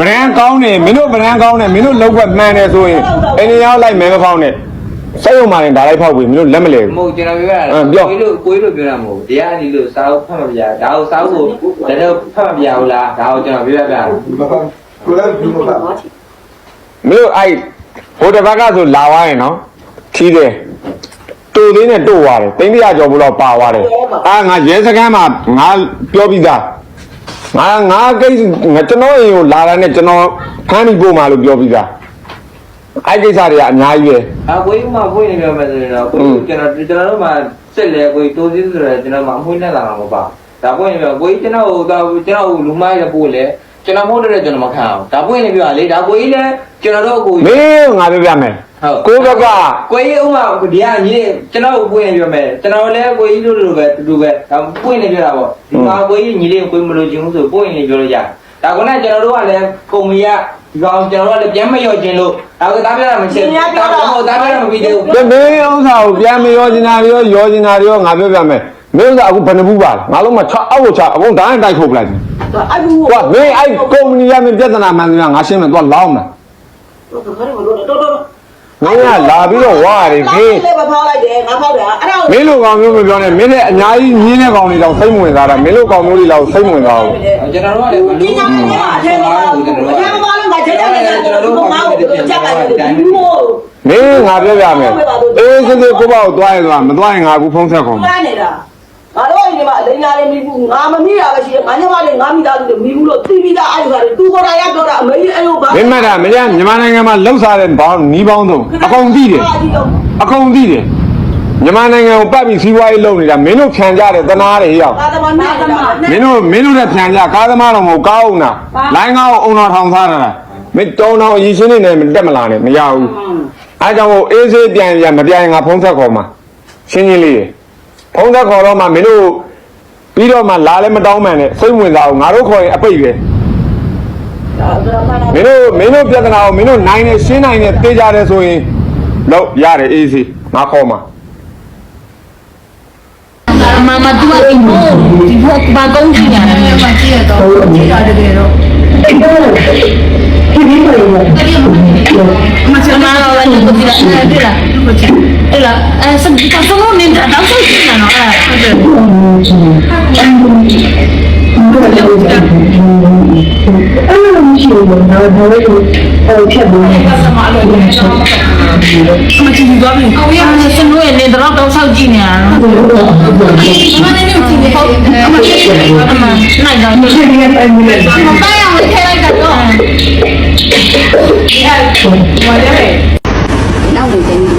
ဗရန်ကောင်းတယ်မင်းတို့ဗရန်ကောင်းတယ်မင်းတို့လောက်ွက်မှန်တယ်ဆိုရင်အင်းရောက်လိုက်မဲမဖောင်းနဲ့စိတ်ုံမှလည်းဒါလိုက်ဖောက်ပြီမင်းတို့လက်မလဲမဟုတ်ကျွန်တော်ပြောရတာအင်းပြောကိုကြီးလို့ကိုကြီးလို့ပြောတာမဟုတ်ဘူးတရားဒီလို့စာအုပ်ဖတ်မပြဒါကိုစာအုပ်ကိုတကယ်ဖတ်မပြဘူးလားဒါကိုကျွန်တော်ပြောပြပြတာကိုလည်းဘူးမပါမင်းတို့အဲ့ဟိုတစ်ဘက်ကဆိုလာသွားရင်နော်ခီးတယ်တူသေးနဲ့တို့သွားတယ်တိန်းတရာကျော်ဘူးတော့ပါသွားတယ်အာငါရဲစခန်းမှာငါပြောပြီးသား ငါငါကိစ္စငါကျွန်တော်အိမ်ကိုလာတာနဲ့ကျွန်တော်ဖမ်းပြီးပို့မှာလို့ပြောပြီးသားအဲ့ကိစ္စတွေကအများကြီးပဲအကိုကြီးမှဖွင့်နေပြောမယ်ဆိုရင်တော့ကိုကြီးကျွန်တော်ကျွန်တော်တို့မှစက်လေကိုကြီးတိုးစည်းဆိုရယ်ကျွန်တော်မှအမွှေးနဲ့လာမှာမပါဒါပွင့်နေပြောကိုကြီးကျွန်တော်ဟိုတော့ကျွန်တော်လူမိုင်းလည်းပို့လေ ကျွန်တော်မဟုတ်တဲ့ကျွန်တော်မခံအောင်ဒါပွင့်နေပြောလေဒါကိုကြီးလည်းကျွန်တော်တို့အကိုမကြီးင်းငါပြောပြမယ်ဟုတ်ကိုဘက်ကကိုကြီးဥမာဒီကညီကျွန်တော်ပွင့်နေပြောမယ်ကျွန်တော်လည်းကိုကြီးတို့လိုပဲတူတူပဲဒါပွင့်နေပြောတာပေါ့ဒီမှာကိုကြီးညီလေးကိုမလို့ချင်ဘူးဆိုပွင့်နေပြောလို့ရတယ်ဒါကလည်းကျွန်တော်တို့ကလည်းကုမ္ပဏီကဒီကောင်ကျွန်တော်တို့ကလည်းပြန်မရော့ခြင်းလို့ဒါကသားပြတာမရှိဘူးဒါကဟုတ်သားပြတာမပြီးသေးဘူးပြမင်းဥစ္စာကိုပြန်မရောကျင်တာရောရောကျင်တာရောငါပြောပြမယ် မင်းဥစ္စာအခုဘယ်နှဘူးပါလဲငါလုံးမချအောက်ကိုချအကုန်ဓာတ်နဲ့တိုက်ထုတ်ပလိုက်တယ်အဲ့ဘူးကွာမင်းအဲ့ကုမ္ပဏီကမင်းပြဿနာမှန်တယ်ငါရှင်းမယ်သွားလောင်းမယ်တော်တော်တော်မင်းကလာပြီးတော့ဝါရတယ်မင်းလည်းမဖောက်လိုက်တယ်ငါဖောက်တယ်အဲ့ဒါမင်းလိုကောင်မျိုးမပြောနဲ့မင်းလည်းအများကြီးညင်းတဲ့ကောင်တွေတော့စိတ်မဝင်စားတာမင်းလိုကောင်မျိုးတွေတော့စိတ်မဝင်စားဘူးကျွန်တော်တို့ကလည်းဘလူးဒီညာကနေကအထဲမှာအထဲမှာလည်းငါချက်တယ်ကျွန်တော်တို့ငါ့ကိုချက်လိုက်တယ်ဒီမို့မင်းငါပြောပြမယ်အေးစစ်စစ်ကိုပေါ့ကိုသွားရင်သွားမသွားရင်ငါအခုဖုန်းဆက်ခေါ်မယ်ပန်းနေတာ ငါတို့အိမ်မှာအလိညာလေးမိဘူးငါမမိတာပဲရှိတယ်ငါညမလေးငါမိသားစုတွေမိဘူးလို့သိပြီးသားအဲ့ဒါတွေသူကိုယ်တိုင်ရပြောတာအမေကြီးအဲ့လိုပါမင်းမတ်တာမင်းမြန်မာနိုင်ငံမှာလှုပ်ရှားတဲ့ဘောင်းနီးပေါင်းဆုံးအကုန်သိတယ်အကုန်သိတယ်မြန်မာနိုင်ငံကိုပတ်ပြီးစီးပွားရေးလုပ်နေတာမင်းတို့ဖြန်ကြတယ်တနာတယ်ဟေ့ရောက်သာသမနာသမမင်းတို့မင်းတို့လည်းဖြန်ကြကားသမားတော်မဟုတ်ကားအောင်နာလိုင်းကားကိုအုံတော်ထောင်စားတာလားမင်းတောင်းတောင်းအရင်ရှင်းနေတယ်မတက်မလာနဲ့မရဘူးအဲကြောင့်မို့အေးဆေးပြန်ရမပြန်ရင်ငါဖုန်းဆက်ခေါ်မှာရှင်းရှင်းလေး ဖုန်းဆက်ခေါ်တော့မှမင်းတို့ပြီးတော့မှလာလည်းမတောင်းမှန်နဲ့စိတ်ဝင်စားအောင်ငါတို့ခေါ်ရင်အပိတ်ပဲမင်းတို့မင်းတို့ပြဿနာကိုမင်းတို့နိုင်နေရှင်းနိုင်နေတေးကြတယ်ဆိုရင်လို့ရတယ်အေးဆေးငါခေါ်မှာ Mama tu a tipo tipo va con niña. Ma chi è to? Chi è de vero? Ma se ma la la ni così la eh dira. E la eh se di caso non mi da so chi no eh. အဲ့လိုမရှိဘူးတော့ဒါလည်းဟိုဖြတ်ဘူး Ma chi di dobi? Ah se noi ne però to sao chi ne ha. Ma ne ne chi ne. Ma chi ma nai da. ဒီကနေ့အဲ့ဒီလေ Ma vai a che lai da to. နောက်ဝင်တယ်လို့ပြောနေဒီ